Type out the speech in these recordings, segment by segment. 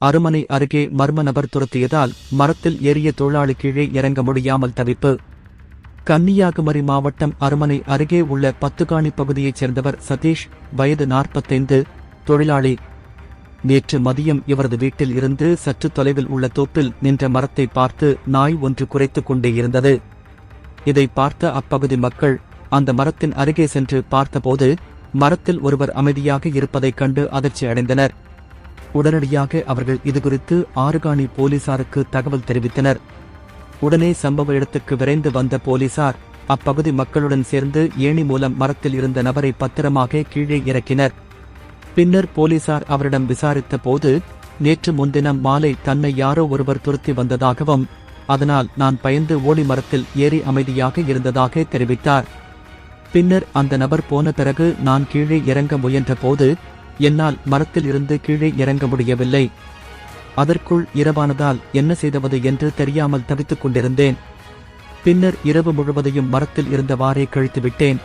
அருமனை அருகே மர்ம நபர் துரத்தியதால் மரத்தில் ஏறிய தொழிலாளி கீழே இறங்க முடியாமல் தவிப்பு. கன்னியாகுமரி மாவட்டம் அருமனை அருகே உள்ள பத்துகாணி பகுதியைச் சேர்ந்தவர் சதீஷ் வயது நாற்பத்தைந்து தொழிலாளி. நேற்று மதியம் இவரது வீட்டில் இருந்து சற்று தொலைவில் உள்ள தோப்பில் நின்ற மரத்தை பார்த்து நாய் ஒன்று குறைத்துக் கொண்டே இருந்தது. இதை பார்த்த அப்பகுதி மக்கள் அந்த மரத்தின் அருகே சென்று பார்த்தபோது மரத்தில் ஒருவர் அமைதியாக இருப்பதைக் கண்டு அதிர்ச்சி அடைந்தனர் உடனடியாக அவர்கள் இதுகுறித்து ஆறுகாணி போலீசாருக்கு தகவல் தெரிவித்தனர். உடனே சம்பவ இடத்துக்கு விரைந்து வந்த போலீசார் அப்பகுதி மக்களுடன் சேர்ந்து ஏணி மூலம் மரத்தில் இருந்த நபரை பத்திரமாக கீழே இறக்கினர். பின்னர் போலீசார் அவரிடம் விசாரித்த போது நேற்று முன்தினம் மாலை தன்னை யாரோ ஒருவர் துரத்தி வந்ததாகவும் அதனால் நான் பயந்து ஓடி மரத்தில் ஏறி அமைதியாக இருந்ததாக தெரிவித்தார். பின்னர் அந்த நபர் போன பிறகு நான் கீழே இறங்க முயன்ற போது என்னால் மரத்தில் இருந்து கீழே இறங்க முடியவில்லை. அதற்குள் இரவானதால் என்ன செய்தவது என்று தெரியாமல் தவித்துக் கொண்டிருந்தேன். பின்னர் இரவு முழுவதையும் மரத்தில் இருந்தவாறே கழித்துவிட்டேன்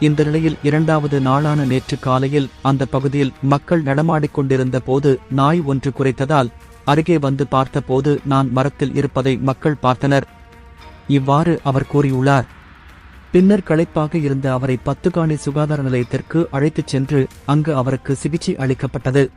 இந்த நிலையில் இரண்டாவது நாளான நேற்று காலையில் அந்த பகுதியில் மக்கள் நடமாடிக்கொண்டிருந்த போது நாய் ஒன்று குறைத்ததால் அருகே வந்து பார்த்தபோது நான் மரத்தில் இருப்பதை மக்கள் பார்த்தனர். இவ்வாறு அவர் கூறியுள்ளார். பின்னர் களைப்பாக இருந்த அவரை பத்துகாணி சுகாதார நிலையத்திற்கு அழைத்துச் சென்று அங்கு அவருக்கு சிகிச்சை அளிக்கப்பட்டது.